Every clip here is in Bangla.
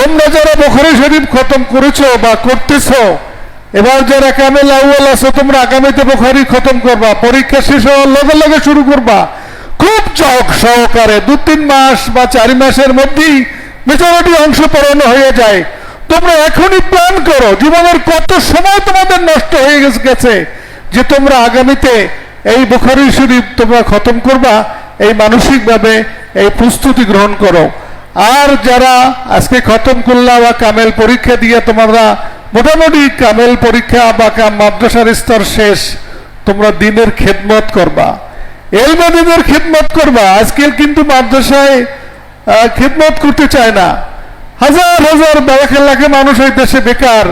তোমরা যারা বোখারি শরীফ খতম করেছ বা করতেছো, এবার যারা কামেল আউয়াল আছো, তোমরা আগামীতে বোখারি খতম করবা, পরীক্ষা শেষ হওয়ার লগে লগে শুরু করবা। খুব চক সহকারে দু তিন মাস বা চারি মাসের মধ্যেই মেজরিটি অংশ পড়ানো হয়ে যায়। তোমরা এখনই প্ল্যান করো, জীবনের কত সময় তোমাদের নষ্ট হয়ে গেছে যে তোমরা আগামীতে এই বুখারি শরীফ তোমরা খতম করবা, এই মানসিকভাবে এই প্রস্তুতি গ্রহণ করো। আর যারা আজকে খতম করলা বা কামেল পরীক্ষা দিয়ে তোমরা মোটামুটি কামেল পরীক্ষা বা মাদ্রাসার স্তর শেষ, তোমরা দিনের খেদমত করবা। এলমাদিনের খেদমত করবা, আজকে কিন্তু মাদ্রাসায় খেদমত করতে চায় না। হাজার হাজার বারাকের লাখে মানুষ এই দেশে বেকার,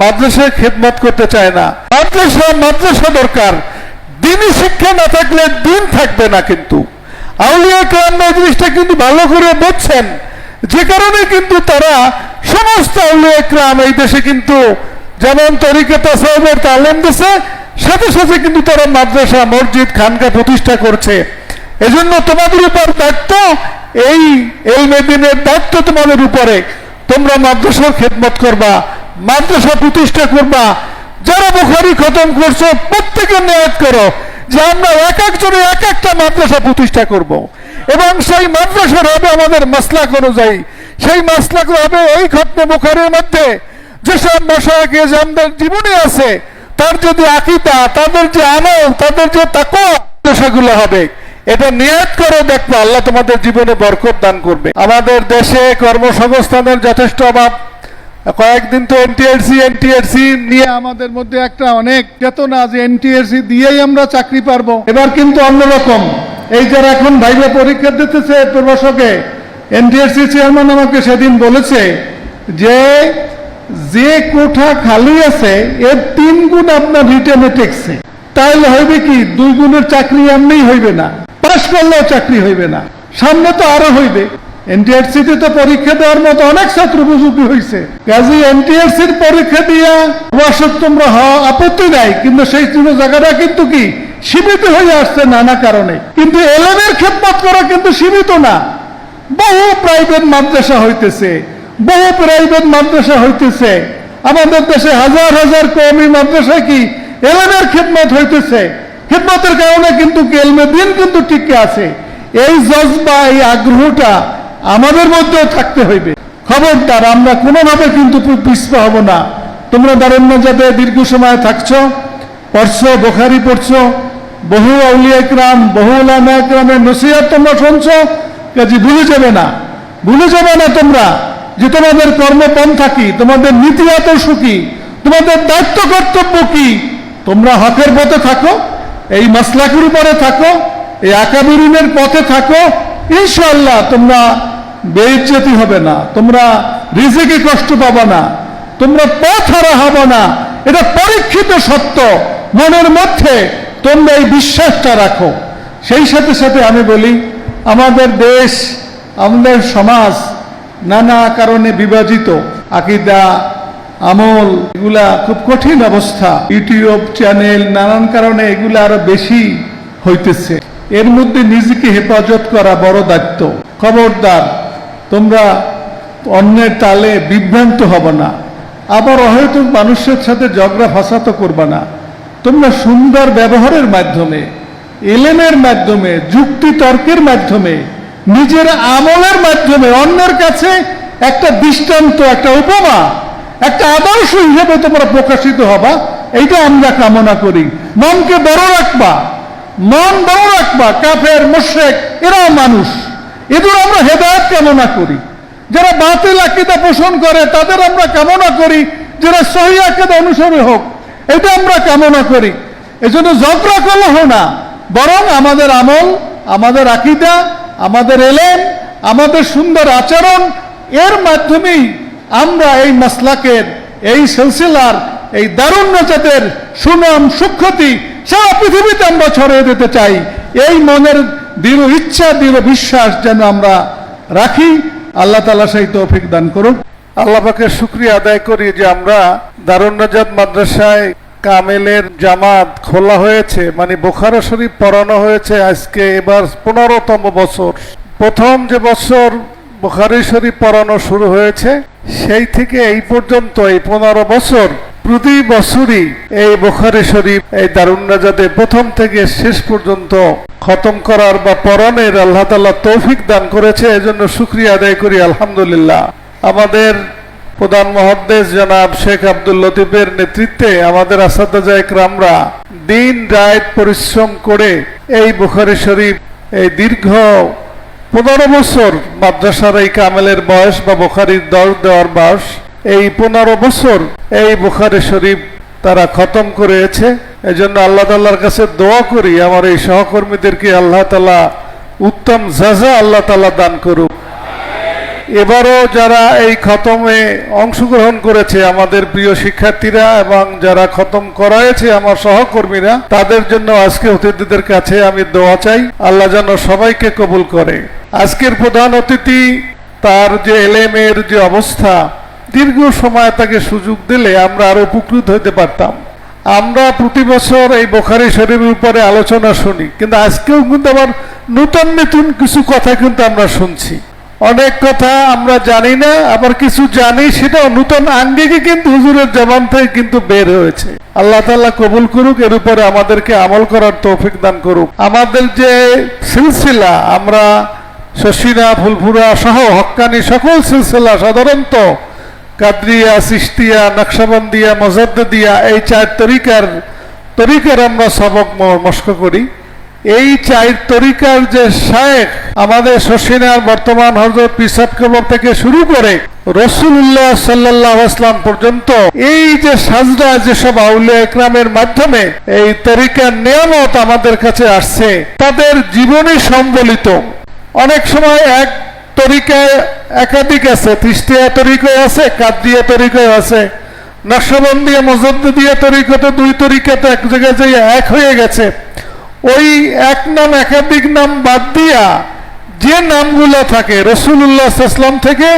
মাদ্রাসায় খেদমত করতে চায় না। মাদ্রাসা মাদ্রাসা দরকার। দিনই শিক্ষা না থাকলে দিন থাকবে না কিন্তু। আউলিয়া কালাম এই জিনিসটা কিন্তু ভালো করে বুঝছেন যে কারণে কিন্তু তারা সমস্ত আউলিয়া ক্রাম এই দেশে কিন্তু যেমন তরিকতা সাহেবের তালেম দিছে, সাথে সাথে কিন্তু তারা মাদ্রাসা, মসজিদ, খানকা প্রতিষ্ঠা করছে। এজন্য তোমাদের উপর দায়িত্ব এই এই মেদিনের দায়িত্ব তোমাদের উপরে। তোমরা মাদ্রাসার খেদমত করবা, মাদ্রাসা প্রতিষ্ঠা করবা। যারা বুখারি খতম করছ প্রত্যেকে নিয়াত করো। যে আমরা এক একজনে এক একটা মাদ্রাসা প্রতিষ্ঠা করব। এবং সেই মাদ্রাসার হবে আমাদের মাসলাক অনুযায়ী। সেই মাসলাক হবে এই খতমে বুখারির মধ্যে। যেসব মশাকে যে আমাদের জীবনে আছে, তার যদি আকিতা তাদের যে আমল, তাদের যে তাকওয়া মাদ্রাসাগুলো হবে, এটা নিয়ত করে দেখব, আল্লাহ তোমাদের জীবনে বরকত দান করবে। আমাদের দেশে কর্মসংস্থানের যথেষ্ট অভাব। কয়েকদিন তো এনটিআরসি এনটিআরসি নিয়ে আমাদের মধ্যে একটা অনেক চেতনা যে এনটিআরসি দিয়েই আমরা চাকরি পারব। এবার কিন্তু অন্যরকম এই যারা এখন ভাইবা পরীক্ষা দিতেছে প্রবাসকে এনটিআরসি চেয়ারম্যান আমাকে সেদিন বলেছে যে যে কোঠা খালি আছে, এর তিন গুণ আপনার রিটেনে টেকছে তাহলে হইবে কি, দুই গুণের চাকরি এমনি হইবে না। পাশ করলেও চাকরি হইবে না। সামনে তো আরও হইবে। এনটিআরসিতে তো পরীক্ষা দেওয়ার মতো অনেক ছাত্র উপযোগী হয়েছে কাজে এনটিআরসির পরীক্ষা দিয়া ওয়াসক তোমরা হওয়া আপত্তি নাই, কিন্তু সেই পুরো জায়গাটা কিন্তু কি? সীমিত হয়ে আসছে নানা কারণে। কিন্তু এলেমের খেদমত করা কিন্তু সীমিত না। বহু প্রাইভেট মাদ্রাসা হইতেছে, বহু প্রাইভেট মাদ্রাসা হইতেছে। আমাদের দেশে হাজার হাজার কমি মাদ্রাসায় কি এলেমের খেদমত হইতেছে? খেদমতের কারণে কিন্তু এলমে দিন কিন্তু টিকে আছে। এই জজবা, এই আগ্রহটা আমাদের মধ্যেও থাকতে হইবে। খবরদার, আমরা কোনোভাবে কিন্তু পিছপা হব না। তোমরা দারুণ্য যাতে দীর্ঘ সময় থাকছো, পড়ছো, বোখারি পড়ছো, বহু আউলিয়াকরাম বহু উলামা ইকরামের নসিহত তোমরা শুনছো, কাজে ভুলে যাবে না। ভুলে যাবে না তোমরা যে তোমাদের কর্মপন্থা কি, তোমাদের নীতি আদর্শ কি, তোমাদের দায়িত্ব কর্তব্য কি। তোমরা হকের পথে থাকো, এই মাসলাকের উপরে থাকো, এই আকাবিরিনের পথে থাকো। ইনশাল্লাহ তোমরা বেইজ্জতি হবে না। তোমরা রিজিকে কষ্ট পাবে না। তোমরা পথ হারা হবে না। এটা পরীক্ষিত সত্য। মনের মধ্যে তোমরা এই বিশ্বাসটা রাখো। সেই সাথে সাথে আমি বলি, আমাদের দেশ, আমাদের সমাজ নানা কারণে বিভাজিত। আকিদা, আমল, এগুলা খুব কঠিন অবস্থা। ইউটিউব চ্যানেল নানান কারণে এগুলা আরও বেশি হইতেছে। এর মধ্যে নিজেকে হেফাজত করা বড় দায়িত্ব। খবরদার তোমরা অন্যের তালে বিভ্রান্ত হবে না। আবার হয়তো মানুষের সাথে ঝগড়া ফাসাতো করবে না। তোমরা সুন্দর ব্যবহারের মাধ্যমে, এলেমের মাধ্যমে যুক্তি তর্কের মাধ্যমে, নিজের আমলের মাধ্যমে অন্যের কাছে একটা দৃষ্টান্ত, একটা উপমা, একটা আদর্শ হিসেবে তোমরা প্রকাশিত হবা, এইটা আমরা কামনা করি। মনকে বড় রাখবা, মন বড় রাখবা, কাফের মোশেক এরাও মানুষ। এদের আমরা হেদায়ত কামনা করি। যারা বাতিল আকিদা পোষণ করে, তাদের আমরা কামনা করি, যারা সহি আকিদা অনুসরী হোক, এটা আমরা কামনা করি। এই এজন্য ঝগড়া কলহ না, বরং আমাদের আমল, আমাদের আকিদা, আমাদের এলেন আমাদের সুন্দর আচরণ, এর মাধ্যমেই আমরা এই মাসলাকের, এই সিলসিলার, এই দারুণ নাজাতের সুনাম, সুখ্যাতি সারা পৃথিবীতে আমরা ছড়িয়ে দিতে চাই। এই মনের দৃঢ় ইচ্ছা, দৃঢ় বিশ্বাস যেন আমরা রাখি। আল্লাহ তালা সেই তৌফিক দান করুন। আল্লাহ পাকে শুক্রিয়া আদায় করি যে আমরা দারুণ নাজাত মাদ্রাসায় কামেলের জামাত খোলা হয়েছে মানে বোখারা শরীফ পড়ানো হয়েছে আজকে এবার পনেরোতম বছর। প্রথম যে বছর বুখারি শরীফ পড়ানো শুরু হয়েছে, সেই থেকে এই পর্যন্ত এই পনেরো বছর প্রতি বছরই এই বোখারি শরীফ, এই দারুণ নাজাদে প্রথম থেকে শেষ পর্যন্ত খতম করার বা পরনের আল্লাহ তাআলা তৌফিক দান করেছে, এজন্য শুক্রিয়া আদায় করি, আলহামদুলিল্লাহ। আমাদের প্রধান মহাদ্দেশ জনাব শেখ আব্দুল লতিফের নেতৃত্বে আমাদের আসাদা একরামরা দিন রাত পরিশ্রম করে এই বুখারি শরীফ, এই দীর্ঘ পনেরো বছর মাদ্রাসার এই কামেলের বয়স বা বুখারির দর দেওয়ার বয়স এই পনেরো বছর এই বুখারি শরীফ তারা খতম করেছে। এই জন্য আল্লাহ তাল্লাহর কাছে দোয়া করি, আমার এই সহকর্মীদেরকে আল্লাহ তালা উত্তম জাজা আল্লাহ তালা দান করুক। এবারও যারা এই খতমে অংশগ্রহণ করেছে আমাদের প্রিয় শিক্ষার্থীরা এবং যারা খতম করাইছে আমার সহকর্মীরা, তাদের জন্য আজকে অতিথিদের কাছে আমি দোয়া চাই, আল্লাহ যেন সবাইকে কবুল করে। আজকের প্রধান অতিথি তার যে এলেমের যে অবস্থা দীর্ঘ সময় তাকে সুযোগ দিলে আমরা আরও উপকৃত হইতে পারতাম। আমরা প্রতি বছর এই বোখারি শরীফের উপরে আলোচনা শুনি, কিন্তু আজকেও কিন্তু আবার নতুন নতুন কিছু কথা কিন্তু আমরা শুনছি। অনেক কথা আমরা জানি না, আবার কিছু জানি, সেটাও নতুন আঙ্গিকে কিন্তু হুজুরের জবান থেকে কিন্তু বের হয়েছে। আল্লাহ তাল্লাহ কবুল করুক, এর উপরে আমাদেরকে আমল করার তৌফিক দান করুক। আমাদের যে সিলসিলা, আমরা শশীরা ফুলফুরা সহ হক্কানি সকল সিলসিলা সাধারণত কাদরিয়া সিস্তিয়া নকশাবন্দিয়া মজদ্দিয়া এই চার তরিকার তরিকার আমরা সবক মস্ক করি। এই চার তরিকার যে শায়েখ, আমাদের শশীনার বর্তমান হজরত পিসাব কবর থেকে শুরু করে রসুল্লাহ সাল্লাহ আসলাম পর্যন্ত, এই যে সাজরা যেসব আউলিয়া একরামের মাধ্যমে এই তরিকার নিয়ামত আমাদের কাছে আসছে, তাদের জীবনী সম্বলিত। অনেক সময় এক তরিকায় একাধিক আছে ত্রিস্তিয়া তরিকায় আছে কাদিয়া তরিকায় আছে। নকশবন্দিয়া মজদ্দিয়া তরিকাতে দুই তরিকাতে এক জায়গায় যে এক হয়ে গেছে। ওই এক নাম, একাধিক নাম বাদ দিয়া যে নামগুলো থাকে রসুল্লাহ ইসলাম থেকে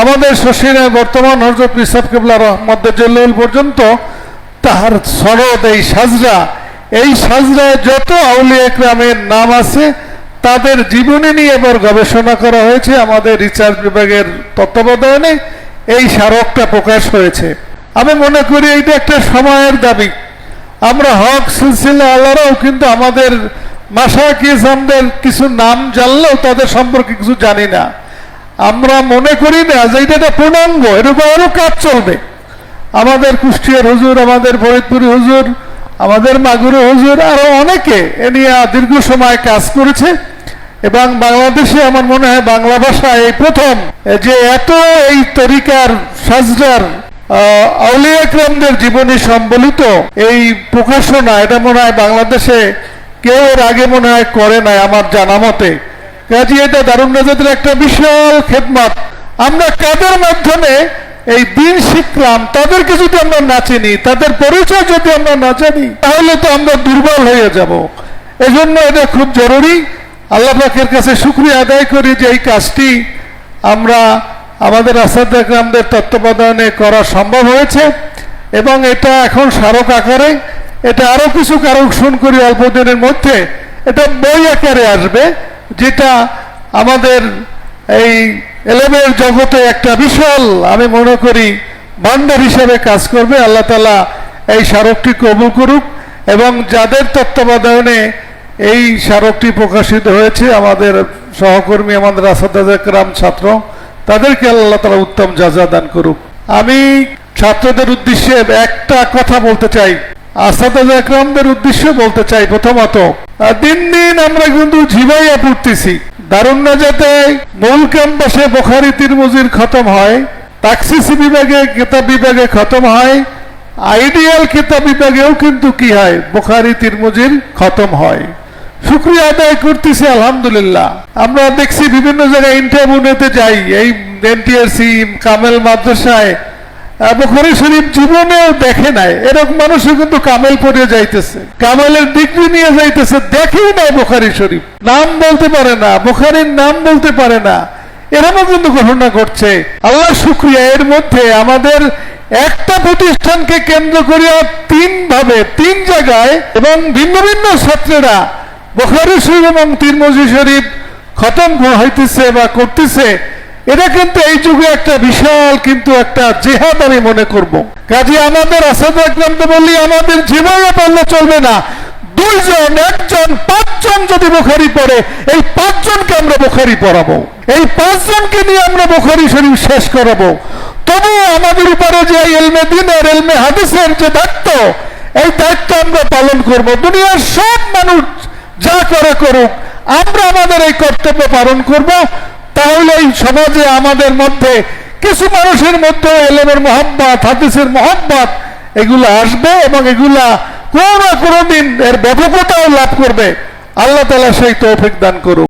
আমাদের শশীনের বর্তমান হজরত ইসাব কেবলা রহমদ জল্লুল পর্যন্ত তাহার সনদ, এই সাজরা, এই সাজরায় যত আউলিয়া একরামের নাম আছে তাদের জীবনী নিয়ে এবার গবেষণা করা হয়েছে। আমাদের রিসার্চ বিভাগের তত্ত্বাবধানে এই স্মারকটা প্রকাশ হয়েছে। আমি মনে করি এইটা একটা সময়ের দাবি। আমরা হক সিলসিলা আল্লাহরাও কিন্তু আমাদের মাসা কিসামদের কিছু নাম জানলেও তাদের সম্পর্কে কিছু জানি না। আমরা মনে করি না যে এটা একটা পূর্ণাঙ্গ এরকম আরও কাজ চলবে। আমাদের কুষ্টিয়ার হুজুর, আমাদের ফরিদপুরি হুজুর আমাদের মাগুরে হুজুর আরও অনেকে এ নিয়ে দীর্ঘ সময় কাজ করেছে এবং বাংলাদেশে আমার মনে হয় বাংলা ভাষা এই প্রথম। যে এত এই তরিকার সাজরার আহ, আউলিয়া জীবনী সম্বলিত এই প্রকাশনা এটা মনে হয় বাংলাদেশে কেউ এর আগে মনে হয় করে নাই আমার জানা মতে। কাজে এটা দারুণ নাজাদের একটা বিশাল খেদমত। আমরা কাদের মাধ্যমে এই দিন শিখলাম তাদেরকে যদি আমরা না চিনি, তাদের পরিচয় যদি আমরা না জানি, তাহলে তো আমরা দুর্বল হয়ে যাব। এজন্য এটা খুব জরুরি। আল্লাহ পাকের কাছে শুক্রিয়া আদায় করি যে এই কাজটি আমরা আমাদের আসাদ গ্রামদের তত্ত্বাবধানে করা সম্ভব হয়েছে এবং এটা এখন স্মারক আকারে, এটা আরও কিছু কারণ করি অল্প দিনের মধ্যে। এটা বই আকারে আসবে, যেটা আমাদের এই এলেমের জগতে একটা বিশাল, আমি মনে করি ভান্ডার হিসেবে কাজ করবে। আল্লাহ তালা এই স্মারকটি কবুল করুক এবং যাদের তত্ত্বাবধানে এই স্মারকটি প্রকাশিত হয়েছে, আমাদের সহকর্মী আমাদের আসাদাম ছাত্র, তাদেরকে আল্লাহ তালা উত্তম যাজা দান করুক। আমি ছাত্রদের উদ্দেশ্যে একটা কথা বলতে চাই। আসাদ একরামদের উদ্দেশ্যে বলতে চাই প্রথমত, দিন দিন আমরা কিন্তু ঝিমাইয়া পড়তেছি। দারুণ না যাতে মূল ক্যাম্পাসে বোখারি তিরমুজির খতম হয়, তাকসিসি বিভাগে কেতাব বিভাগে খতম হয়, আইডিয়াল কেতাব বিভাগেও কিন্তু কি হয়, বোখারি তিরমুজির খতম হয়। শুক্রিয়া আদায় করতেছি, আলহামদুলিল্লাহ। আমরা দেখছি বিভিন্ন জায়গায় ইন্টারভিউ নিতে যাই, এই এনটিআরসি, কামেল মাদ্রাসায় বুখারী শরীফ জীবনেও দেখে নাই। এরকম মানুষও কিন্তু কামেল পড়ে যাইতেছে। কামেলের ডিগ্রি নিয়ে যাইতেছে, দেখেই নাই বুখারী শরীফ। নাম বলতে পারে না, বুখারীর নাম বলতে পারে না। এরকম কিন্তু ঘটনা ঘটছে। আল্লাহ শুক্রিয়া, এর মধ্যে আমাদের একটা প্রতিষ্ঠানকে কেন্দ্র করিয়া তিন ভাবে তিন জায়গায় এবং ভিন্ন ভিন্ন ছাত্রেরা বুখারী শরীফ এবং তিরমজি শরীফ খতম হইতেছে বা করতেছে। এটা কিন্তু এই যুগে একটা বিশাল কিন্তু একটা জেহাদ আমি মনে করব। কাজে আমাদের আসাদ একদম বলি আমাদের জীবনে পড়লে চলবে না। দুইজন, একজন, পাঁচজন যদি বোখারি পড়ে, এই পাঁচজনকে আমরা বোখারি পড়াবো। এই পাঁচজনকে নিয়ে আমরা বোখারি শরীফ শেষ করাবো। তবুও আমাদের উপরে যে এলমে দিনের এলমে হাদিসের যে দায়িত্ব, এই দায়িত্ব আমরা পালন করব। দুনিয়ার সব মানুষ যা করে করুক, আমরা আমাদের এই কর্তব্য পালন করব। তাহলে এই সমাজে আমাদের মধ্যে কিছু মানুষের মধ্যে এলেমের মোহাম্মত হাদিসের মোহাম্মত এগুলো আসবে এবং এগুলা কোনো না কোনো দিন এর ব্যাপকতাও লাভ করবে। আল্লাহ তালা সেই তৌফিক দান করুক।